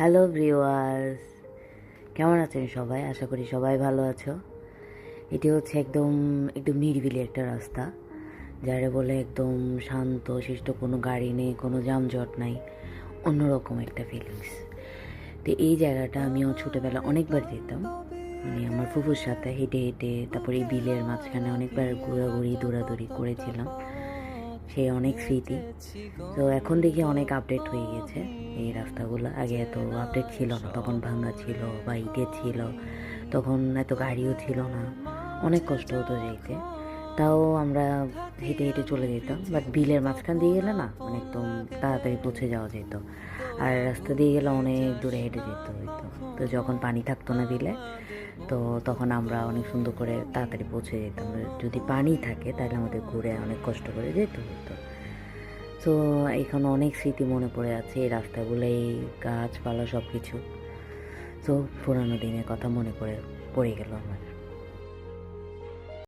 Hello viewers কেমন আছেন সবাই? আশা করি সবাই ভালো আছো। এটি হচ্ছে একদম একদম নিরিবিলি একটা রাস্তা, যারা বলে একদম শান্ত শিষ্ট কোনো গাড়ি নেই, কোনো যানজট নাই, অন্যরকম একটা ফিলিংস তো এই জায়গাটা আমিও ছোটোবেলা অনেকবার যেতাম। মানে আমার ফুফুর সাথে হেঁটে হেঁটে, তারপরে এই বিলের মাঝখানে অনেকবার ঘোরাঘুরি, দৌড়াদৌড়ি করেছিলাম। সে অনেক স্মৃতি। তো এখন দেখি অনেক আপডেট হয়ে গেছে। এই রাস্তাগুলো আগে এত আপডেট ছিল না, তখন ভাঙা ছিল বা ইটের ছিল, তখন এত গাড়িও ছিল না, অনেক কষ্ট হতো যেতে। তাও আমরা হেঁটে হেঁটে চলে যেতাম বাট বিলের মাঝখান দিয়ে গেলে না মানে একদম তাড়াতাড়ি পৌঁছে যাওয়া যেত। আর রাস্তা দিয়ে গেলে অনেক দূরে হেঁটে যেতে হইতো। তো যখন পানি থাকতো না বিলে, তো তখন আমরা অনেক সুন্দর করে তাড়াতাড়ি পৌঁছে যেতাম। যদি পানি থাকে, তাহলে আমাদের ঘুরে অনেক কষ্ট করে যেতে হতো তো এখানে অনেক স্মৃতি মনে পড়ে আছে, এই রাস্তাগুলো এই গাছপালা সব কিছু তো পুরানো দিনের কথা মনে পড়ে পড়ে গেল আমার।